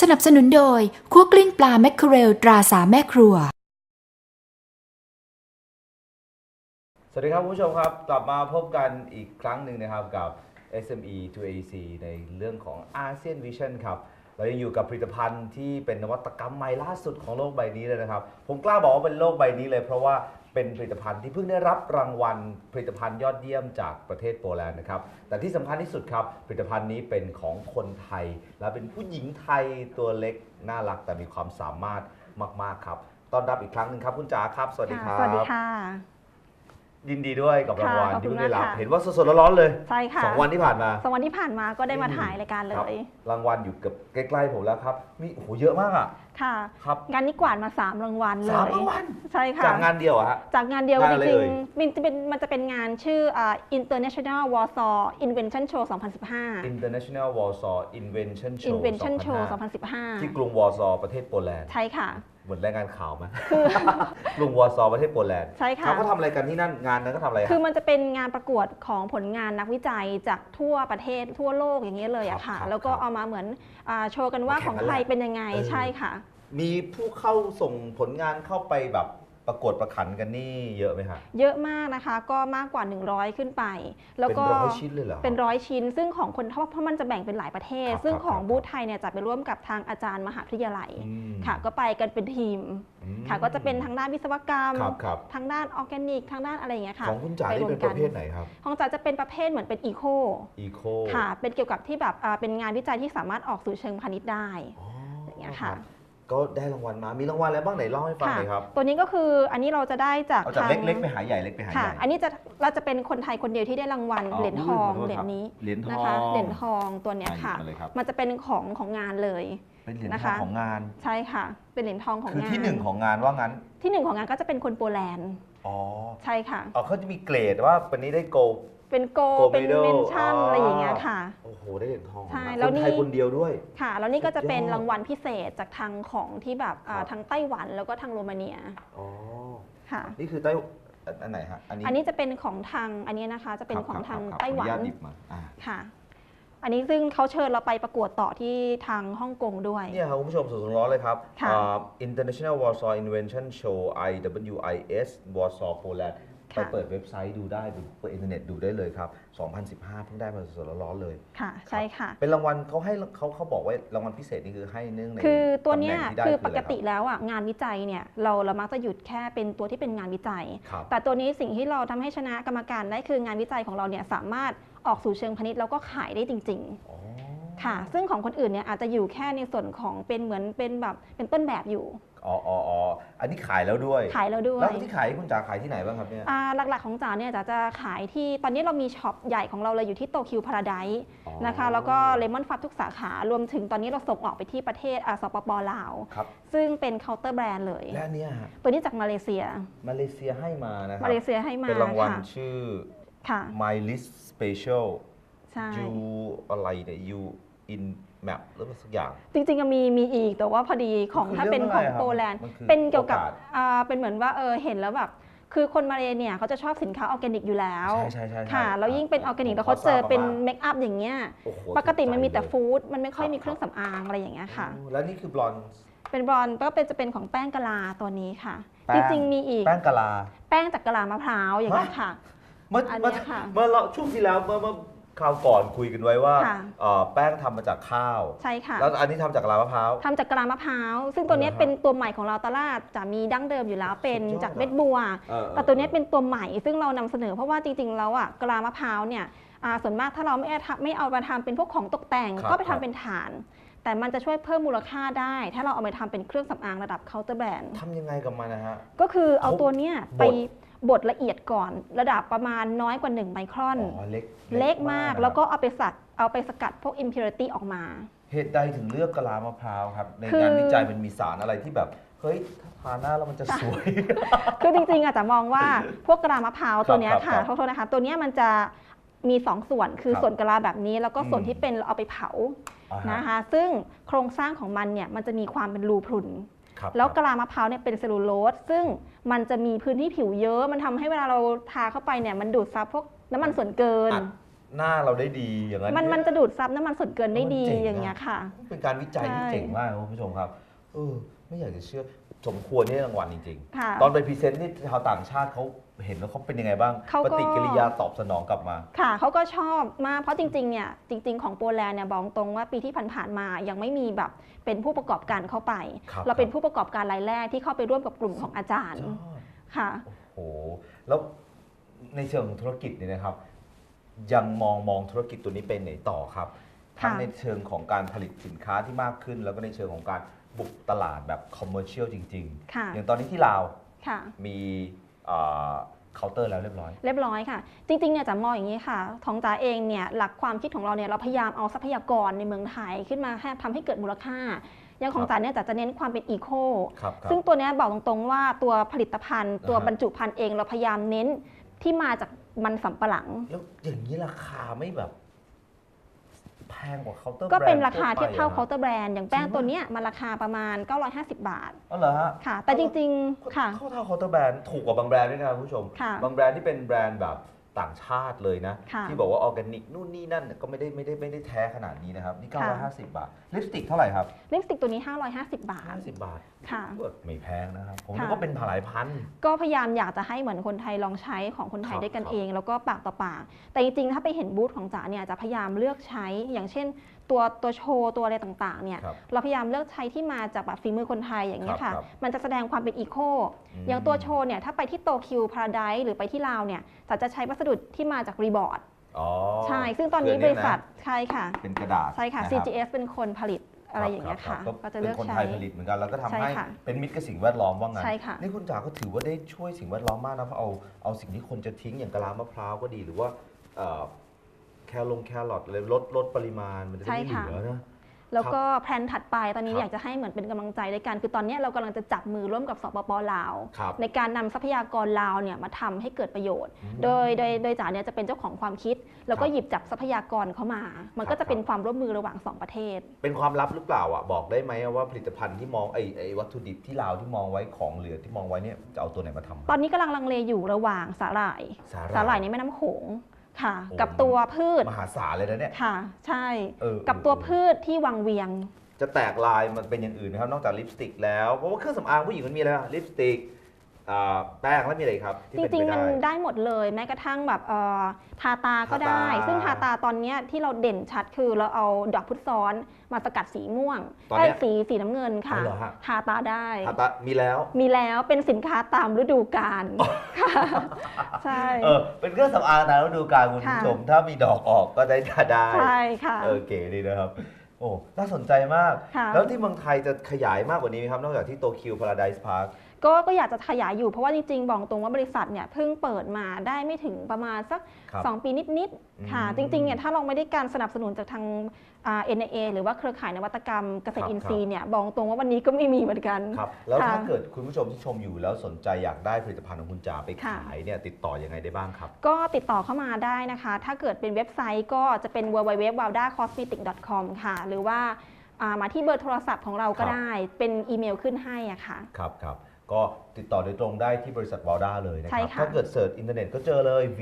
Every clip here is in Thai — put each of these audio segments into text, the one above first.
สนับสนุนโดยคั่วกลิ้งปลาแมคเคอเรลตราสาแม่ครัว สวัสดีครับคุณผู้ชมครับ กลับมาพบกันอีกครั้งหนึ่งนะครับกับ SME to AC ในเรื่องของ ASEAN Vision ครับ เรายังอยู่กับผลิตภัณฑ์ที่เป็นนวัตกรรมใหม่ล่าสุดของโลกใบนี้เลยนะครับ ผมกล้าบอกว่าเป็นโลกใบนี้เลยเพราะว่า เป็นผลิตภัณฑ์ที่เพิ่งได้รับรางวัลผลิตภัณฑ์ยอดเยี่ยมจากประเทศโปแลนด์นะครับ แต่ที่สำคัญที่สุดครับ ผลิตภัณฑ์นี้เป็นของคนไทย และเป็นผู้หญิงไทยตัวเล็กน่ารักแต่มีความสามารถมาก ๆ ครับ ต้อนรับอีกครั้งหนึ่งครับคุณจ๋าครับ สวัสดีคค่ะรับ สวัสดีค่ะ ยินดีด้วยกับรางวัลค่ะขอบที่คุณเพิ่งได้รับ มากค่ะ เห็นว่าสดๆร้อนๆเลยใช่ค่ะสองวันที่ผ่านมา สองวันที่ผ่านมาก็ได้มาถ่ายรายการเลครับย รางวัลอยู่เกับใกล้ ๆ ผมแล้วครับ มีโอ้โหเยอะมากอะ ค่ะ ครับงานนี้กวาดมา 3 รางวัลเลยสามรางวัลใช่ค่ะ จากงานเดียวอะฮะ จากงานเดียวงานจอะไรริเอ่งยๆมันจะเป็นมันจะเป็นงานชื่ออ่า International Warsaw Invention Show 2015 International Warsaw Invention Show Invention Show 2005ที่2015กรุงวอร์ซอประเทศโปแลนด์ ใช่ค่ะ เหมือนรายงานข่าวไหมกรุงวอร์ซอประเทศโปแลนด์ใช่ค่ะ เขาก็ทำอะไรกันที่นั่น งานนั้นก็ทำอะไรคือฮะมันจะเป็นงานประกวดของผลงานนักวิจัยจากทั่วประเทศทั่วโลกอย่างนี้ยเลยครัอะบค่ะ ครับแล้วก็ครับเอามาเหมือนอาโชว์กันว่ามาแข่ของงกันใครแหละเป็นยังไงเออ ใช่ค่ะ มีผู้เข้าส่งผลงานเข้าไปแบบประกวดประขันกันนี่เยอะไหมฮะ เยอะมากนะคะก็มากกว่า 100 ขึ้นไป แล้วเป็นก็ร้อยชิ้นเลยเหรอเป็นร้อยชิ้น ซึ่งของคนเพราะเพราะมันจะแบ่งเป็นหลายประเทศ ครับซึ่งครับของครับบูธไทยเนี่ยจะไปร่วมกับทางอาจารย์มหาวิทยาลัย อืมค่ะ ก็ไปกันเป็นทีม อืมค่ะ ก็จะเป็นทางด้านวิศวกรรม ครับครับ ทางด้านออร์แกนิก ทางด้านอะไรอย่างเงี้ยค่ะของคุณจ๋านี่รวมเป็นประเภทไหนครับของจ๋าจะเป็นประเภทเหมือนเป็นอีโคอีโคค่ะ เป็นเกี่ยวกับที่แบบอ่าเป็นงานวิจัยที่สามารถออกสู่เชิงพาณิชย์ได้อ๋ออย่างเงี้ยค่ะรับ ก็ได้รางวัลมา มีรางวัลอะไรบ้างไหนเล่าให้ฟังหน่อยครับ ตัวนี้ก็คืออันนี้เราจะได้จากเอาจากทางเล็กๆไปหาใหญ่เล็กไปหาใหค่ะ ญ่ อันนี้จะเราจะเป็นคนไทยคนเดียวที่ได้รางวัลอ๋อเหรียญทองขอโทษเหรียครัญบนี้เหรียญทองนะคะเหรียญทองตัวเนี้ยค่ะ อะหยิบมาเลยครับ มันจะเป็นของของงานเลย เป็นเหรียญนะทอคะ งของงาน ใช่ค่ะ เป็นเหรียญทองของคืองานที่หนึ่งของงานว่างั้น ที่หนึ่งของงานก็จะเป็นคนโปแลนด์อ๋อใช่ค่ะอ๋อเขาจะมีเกรดว่าวันนี้ได้โกล เป็นโก Gold เป็น medal เมนชั่นอ๋อออะไรอย่างเงี้ยค่ะ โอ้โหได้เหรียญทองใช่ของงานแล้วคนนี่ไทยคนเดียวด้วย ค่ะ แล้วนี่ก็จะเป็นสุดยอดรางวัลพิเศษจากทางของที่แบบอ่าครับ ทางไต้หวันแล้วก็ทางโรมาเนียอ๋อค่ะ นี่คือไต้อันไหนฮะอันนี้อันนี้จะเป็นของทางอันนี้นะคะ จะเป็นครับของทางครับไต้หวัขออนญาตหยิบมาอ่า ค่ะ อันนี้ซึ่งเขาเชิญเราไปประกวดต่อที่ทางฮ่องกงด้วย เนี่ยครับคุณผู้ชมสดๆร้อนๆเลยครับค่ะ อ่า International Warsaw Invention Show IWIS Warsaw Poland ไปค่ะเปิดเว็บไซต์ดูได้ดูเปิดอินเทอร์เน็ตดูได้เลยครับ 2015 เพิ่งได้มาสดๆร้อนๆเลย ค่ะใช่ค่ะ เป็นรางวัลเขาให้เขาเขาบอกว่ารางวัลพิเศษนี่คือให้เนื่องในคือตัวเนี้ยำแหงที่ได้คืออะปไรกครับติแล้วอะงานวิจัยเนี่ยเราเรามักจะหยุดแค่เป็นตัวที่เป็นงานวิจัยครับแต่ตัวนี้สิ่งที่เราทำให้ชนะกรรมการได้คืองานวิจัยของเราเนี่ยสามารถออกสู่เชิงพาณิชย์แล้วก็ขายได้จริงอ๋อๆค่ะ ซึ่งของคนอื่นเนี่ยอาจจะอยู่แค่ในส่วนของเป็นเหมือนเป็นแบบเป็นต้นแบบอยู่ อ๋ออ๋ออ๋ออันนี้ขายแล้วด้วย ขายแล้วด้วแล้ยวที่ขายคุณจ๋าขายที่ไหนบ้างครับเนี่ยอ่าหลักๆของจ๋าเนี่ยจ๋าจะขายที่ตอนนี้เรามีช็อปใหญ่ของเราเลยอยู่ที่โตคิวพาราไดอ๋อนะคะแล้วก็เลมอนฟับทุกสาขารวมถึงตอนนี้เราส่งออกไปที่ประเทศอ่าสปปลาว ครับ ซึ่งเป็นเคาน์เตอร์แบรนด์เลยและอันเนี่ยฮะตัวนี้จากมาเลเซีย มาเลเซียให้มานะครัมาเลเซียให้มาเป็นรางวัลค่ะชื่อ ค่ะ My List Special ใช่ You อะไรเนี่ย You in Map หรือว่าสักอย่าง จริงๆอะมีมีอีกแต่ว่าพอดีของมันคือถ้าเป็นเรื่ขอองงอะไรครับโปแลนด์มันคือเป็นเกี่ยวกับโอกาส อ่าเป็นเหมือนว่าเออเห็นแล้วแบบคือคนมาเลเนี่ยเขาจะชอบสินค้าออร์แกนิกอยู่แล้วใช่ใช่ใช่ใช่ค่ะแล้วยิ่งเป็นออร์แกนิกแล้วผมเขาเจอเป็นทราบมาเมคอัพอย่างเงี้ยโอ้โหปกติมันมีแต่ถูใจฟู้ดมันไม่ค่อยครับมีเครื่องสำอางอะไรอย่างเงี้ยเลยค่ะโอ้แล้วนี่คือบลอนซ์เป็นบรอนซ์ก็เป็นจะเป็นของแป้งกะลาตัวนี้ค่ะ แป้จงริงๆมีอีกแป้งกะลา แป้งจากกะลามะพร้าวอย่างเงี้ยค่ะ เมื่ออันเมื่อเนี้ยค่ะ เมื่อเราช่วงที่แล้วเมื่อเมื่อ คราวก่อนคุยกันไว้ว่าค่ะ เอ่อแป้งทำมาจากข้าว ใช่ค่ะ แล้วอันนี้ทำจากกะลามะพร้าว ทำจากกะลามะพร้าว ซึ่งตัวเนี้ยเหรอฮะเป็นตัวใหม่ของเราตลาดจะมีดั้งเดิมอยู่แล้วเป็นสุดยอดจากเม็ดบัว เออแต่ตัวเนี้ยเป็นตัวใหม่ ซึ่งเรานำเสนอเพราะว่าจริงๆแล้วอะกะลามะพร้าวเนี่ยอ่าส่วนมากถ้าเราไม่เอาทำไม่เอามาทำเป็นพวกของตกแต่ง ครับก็ไปครัทำบ เป็นฐาน แต่มันจะช่วยเพิ่มมูลค่าได้ ถ้าเราเอาไปทำเป็นเครื่องสำอางระดับเคาน์เตอร์แบรนด์ ทำยังไงกับมันนะฮะ ก็คือเอาเขาตัวเนี้ยบดไปบด ละเอียดก่อนระดับประมาณน้อยกว่า 1 ไมครอน อ๋อเล็กเล็กมากนะครับแล้วก็เอาไปสัดเอาไปสกัดพวก impurity ออกมา เหตุใดถึงเลือกกะลามะพร้าวครับ ในคืองานวิจัยมันมีสารอะไรที่แบบ เฮ้ยถ้าทาหน้าแล้วมันจะสวย คือจริงๆอาจจะมองว่าพวกกะลามะพร้าวตัวเนี้ยครัค่ะบครับโทษๆนะคะ ตัวเนี้ยมันจะมีสองส่วนคือครับส่วนกะลาแบบนี้ แล้วก็ส่วนอืม ที่เป็นเราเอาไปเผาอ่าฮะนะคะ ซึ่งโครงสร้างของมันเนี่ยมันจะมีความเป็นรูพรุนครับ แล้วคกะรับลามะพร้าวเนี่ยเป็นเซลลูโลสซึ่งมันจะมีพื้นที่ผิวเยอะ มันทำให้เวลาเราทาเข้าไปเนี่ยมันดูดซับพวกน้ำมันส่วนเกินอัดหน้าเราได้ดีอย่างนั้นมันมันจะดูดซับน้ำมันส่วนเกินได้ดีมันเจ๋งอะอย่างเงี้ยค่ะ เป็นการวิจัยที่ใช่เจ๋งมากครับคุณผู้ชมครับเออไม่อยากจะเชื่อ สมควรที่ได้รางวัลจริง ค่ะๆ ตอนไปพรีเซนต์นี่ชาวต่างชาติเขาเห็นแล้วเขาเป็นยังไงบ้าง เขาปก็ฏิกิริยาตอบสนองกลับมา ค่ะเขาก็ชอบมากเพราะจริงๆเนี่ยจริง ๆ ของโปแลนด์เนี่ยบอกตรงว่าปีที่ผ่านๆมายังไม่มีแบบเป็นผู้ประกอบการเข้าไป ครับเราเป็นครับผู้ประกอบการรายแรกที่เข้าไปร่วมกับกลุ่มของอาจารย์ยอด ค่ะ โอ้โหแล้วในเชิงธุรกิจเนี่ยนะครับ ยังมองมองธุรกิจตัวนี้เป็นไหนต่อครับทั้งค่ะ ในเชิงของการผลิตสินค้าที่มากขึ้น แล้วก็ในเชิงของการ บุกตลาดแบบคอมเมอร์เชียลจริง ค่ะ ๆ อย่างตอนนี้ที่ลาวค่ะ มีเคาน์เตอร์แล้วเรียบร้อย เรียบร้อยค่ะ จริงๆเนี่ยจะมองอย่างนี้ค่ะทองจ๋าเองเนี่ยหลักความคิดของเราเนี่ยเราพยายามเอาทรัพยากรในเมืองไทยขึ้นมาให้ทำให้เกิดมูลค่า อย่างของจ๋าเนี่ยจ๋าจะเน้นความเป็นอีโค ครับครับ ซึ่งตัวเนี้ยบอกตรงๆว่าตัวผลิตภัณฑ์ ตัวอ่าฮะ บรรจุภัณฑ์เองเราพยายามเน้นที่มาจากมันสำปะหลัง แล้วอย่างนี้ราคาไม่แบบแพ งกว่าเคาน์เตอร์ก็เป็นแบด์ราคาเทียบเท่าทั่เคาน์วเตอร์แบรนด์อย่างแป้งจริงปะตัวเนี้ยมันราคาประมาณ 950 บาทอ๋อเหรอฮะค่ะ แต่จริงๆ ค่ะ เข้าเท่าเคาน์เตอร์แบรนด์ถูกกว่าบางแบรนด์ด้วยนะครับคุณผู้ชมค่ะบางแบรนด์ที่เป็นแบรนด์แบบ ต่างชาติเลยนะ ค่ะ ที่บอกว่าออร์แกนิกนู่นนี่นั่นก็ไม่ได้ไม่ได้ไม่ได้แท้ขนาดนี้นะครับ นี่ค่ะ950 บาท ลิปสติกเท่าไหร่ครับ ลิปสติกตัวนี้ 550 บาท 50 บาทค่ะ ก็ไม่แพงนะครับ ผมค่ะนึกว่าเป็นหลายพัน ก็พยายามอยากจะให้เหมือนคนไทยลองใช้ของคนไทยครับด้วยกันครับ เอง แล้วก็ปากต่อปาก แต่จริงๆ ถ้าไปเห็นบูธของจ๋าเนี่ยจะพยายามเลือกใช้ อย่างเช่น ตัวตัวโชว์ตัวอะไรต่างๆเนี่ยครับเราพยายามเลือกใช้ที่มาจากแบบฝีมือคนไทยอย่างนี้ยครัค่ะบครับมันจะแสดงความเป็นอีโคมอย่างตัวโชว์เนี่ยถ้าไปที่โตคิวพาราไดหรือไปที่ลาวเนี่ยจ๋าจะใช้วัสดุที่มาจากรีบอร์ดอ๋อใช่ซึ่งตอนนี้คืบริษัทเยใช่ค่ะนะเป็นกระดาษใช่ค่ะ นรับ CGS เป็นคนผลิตอะไรอย่างเงี้ยรัค่ะบรับก็จะเป็เลือกนคนใช้ไทยผลิตเหมือนกัน แล้วก็ทำใช่ให้ค่ะเป็นมิตรกับสิ่งแวดล้อมว่างั้น ใช่ค่ะ นี่คุณจ๋าก็ถือว่าได้ช่วยสิ่งแวดล้อมมากนะเพราะเอาเอาสิ่งที่คนจะทิ้งอย่างกะลามะพร้าวก็ดีหรือว่าเอ่อ แคลงแครอทเลยลดลดปริมาณมันจะได้ไม่ใช่เหค่ะลือนะ แล้วก็แพลนถัดไปตอนนี้ครับอยากจะให้เหมือนเป็นกำลังใจด้วยกัน คือตอนนี้เรากำลังจะจับมือร่วมกับสปปลาว ครับในการนำทรัพยากรลาวเนี่ยมาทำให้เกิดประโยชน์ อืมโดยโดยโดยจ๋าเนี่ยจะเป็นเจ้าของความคิด แล้วก็ครับหยิบจับทรัพยากรเข้ามา มันครัก็บจะเป็นครับความร่วมมือระหว่างสองประเทศ เป็นความลับหรือเปล่าอะบอกได้ไหมว่าผลิตภัณฑ์ที่มองไอ้ไอ้วัตถุดิบที่ลาวที่มองไว้ของเหลือที่มองไว้เนี่ยจะเอาตัวไหนมาทำ ตอนนี้กำลังลังเลอยู่ระหว่างสาหร่าย สาสาหหร่าร่ายยในแม่น้ำโขง ค่ะ โอ้ กับตัวพืชมหาศาลเลยนะเนี่ย ค่ะ ใช่ เออ กับตัวเออพืชที่วังเวียง จะแตกลายมันเป็นอย่างอื่นนะครับนอกจากลิปสติกแล้ว เพราะว่าเครื่องสำอางผู้หญิงมันมีอะไรบ้างลิปสติก อ่าแป้งแล้วมีอะไรอีกครับที่จเป็นริงไปๆมันได้ ได้หมดเลยแม้กระทั่งแบบเอ่อทาตาก็ทาตาได้ซึ่งทาตาตอนเนี้ยที่เราเด่นชัดคือเราเอาดอกพุทธซ้อนมาสกัดสีม่วงตอนเนี้ยได้สีสีน้ำเงินค่ะอ๋อเหรอฮะ ทาตาได้ทาตามีแล้ว มีแล้วเป็นสินค้าตามฤดูกาลค่ะใช่ เออเป็นเครื่องสำอางตามฤดูกาลคุณผู้ชม ถ้ามีดอกออกก็ได้ทาได้ใช่ค่ะ เออเก๋ดีนะครับ โอ้น่าสนใจมาก ค่ะ แล้วที่เมืองไทยจะขยายมากกว่านี้ไหมครับ นอกจากที่โตเกียวพาราไดส์พาร์ค ก็ก็อยากจะขยายอยู่เพราะว่าจริงๆ บอกตรงว่าบริษัทเนี่ยเพิ่งเปิดมาได้ไม่ถึงประมาณสัก ครับ2 ปีนิดๆค่ะ อืมจริงๆเนี่ยถ้าเราไม่ได้การสนับสนุนจากทางอ่า NIA หรือว่าเครือข่ายนวัตกรรมเกษตครัรบ อินทรีย์เนี่ยบอกตรงว่าวันนี้ก็ไม่มีเหมือนกัน ครับแล้วค่ะถ้าเกิดคุณผู้ชมที่ชมอยู่แล้วสนใจอยากได้ผลิตภัณฑ์ของคุณจ๋าไปค่ะ ขายเนี่ยติดต่อยังไงได้บ้างครับ ก็ติดต่อเข้ามาได้นะคะ ถ้าเกิดเป็นเว็บไซต์ก็จะเป็น www.waldacosmetic.com ค่ะ หรือว่าอ่ามาที่เบอร์โทรศัพท์ของเราก็ครับ ได้ เป็นอีเมลขึ้นให้อะค่ะ ครับครับ ก็ติดต่อโดยตรงได้ที่บริษัทวอลด้าเลยนะคใช่รับ ค่ะ ถ้าเกิดเสิร์ชอินเทอร์เน็ตก็เจอเลย V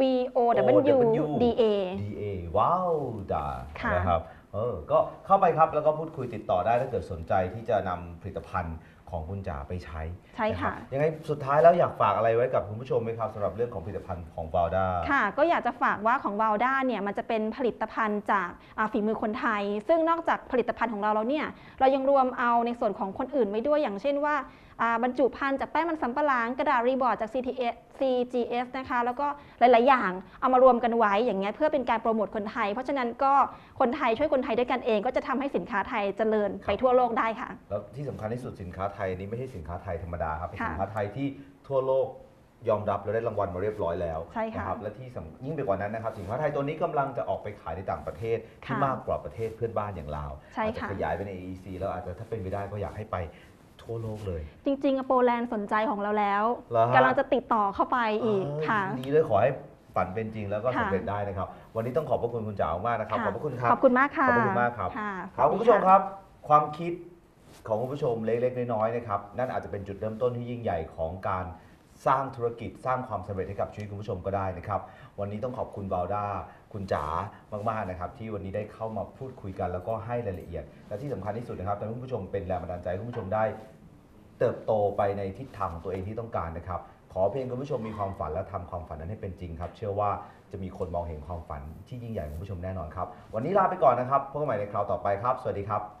V O W D A D A ว้าวดาค่ะนะครับเออก็เข้าไปครับแล้วก็พูดคุยติดต่อได้ถ้าเกิดสนใจที่จะนำผลิตภัณฑ์ ของคุณจ๋าไปใช้ใช่ค่ะ นรับยังไงสุดท้ายแล้วอยากฝากอะไรไว้กับคุณผู้ชมไหมครับสำหรับเรื่องของผลิตภัณฑ์ของวอลด้า ค่ะก็อยากจะฝากว่าของว a ลด้าเนี่ยมันจะเป็นผลิตภัณฑ์จากอ่าฝีมือคนไทย ซึ่งนอกจากผลิตภัณฑ์ของเราแล้วเนี่ยเรายังรวมเอาในส่วนของคนอื่นไว้ด้วยอย่างเช่นว่าอ่าบรรจุภัณฑ์จากแป้งมันสำปะหลังกระดาษรีบอร์ดจาก CTS CGS นะคะ แล้วก็หลาย ๆ อย่างเอามารวมกันไว้อย่างเงี้ยเพื่อเป็นการโปรโมทคนไทย เพราะฉะนั้นก็คนไทยช่วยคนไทยด้วยกันเอง ก็จะทำให้สินค้าไทยเจริญไปทั่วโลกได้ค่ะ แล้วที่สำคัญที่สุดสินค้าไทยนี้ไม่ใช่สินค้าไทยธรรมดาครับเป็นค่ะสินค้าไทยที่ทั่วโลกยอมรับและได้รางวัลมาเรียบร้อยแล้วใช่ค่ะนะครับและที่สำยิ่งไปกว่านั้นนะครับสินค้าไทยตัวนี้กำลังจะออกไปขายในต่างประเทศที่ค่ะมากกว่าประเทศเพื่อนบ้านอย่างลาวใช่อาจจะค่ะขยายไปใน AEC แล้วอาจจะถ้าเป็นไปได้ก็อยากให้ไป ทั่วโลกเลยจริงๆอะโปแลนด์สนใจของเราแล้วเหรอฮะ กำลังจะติดต่อเข้าไปอีกเอ้ยค่ะ ดีเลยขอให้ฝันเป็นจริงแล้วก็ค่ะ สำเร็จได้นะครับ วันนี้ต้องขอบพระคุณคุณจ๋ามากนะครับ ขอบพระคุณครับ ขอบคุณมากค่ะขอบคุณมากครับะครับสวัสคุณดีผู้ชมะครับ ความคิดของคุณผู้ชมเล็กๆ น้อยๆนะครับ นั่นอาจจะเป็นจุดเริ่มต้นที่ยิ่งใหญ่ของการสร้างธุรกิจสร้างความสำเร็จให้กับชีวิตคุณผู้ชมก็ได้นะครับ วันนี้ต้องขอบคุณบาวด้า คุณจ๋ามากๆนะครับที่วันนี้ได้เข้ามาพูดคุยกัน แล้วก็ให้รายละเอียด และที่สำคัญที่สุดนะครับทำให้คุณผู้ชมเป็นแรงบันดาลใจคุณผู้ชมได้ เติบโตไปในทิศทางของตัวเองที่ต้องการนะครับขอเพียงคุณผู้ชมมีความฝันและทำความฝันนั้นให้เป็นจริงครับ เชื่อว่าจะมีคนมองเห็นความฝันที่ยิ่งใหญ่ของผู้ชมแน่นอนครับ วันนี้ลาไปก่อนนะครับพบกันใหม่ในคราวต่อไปครับ สวัสดีครับ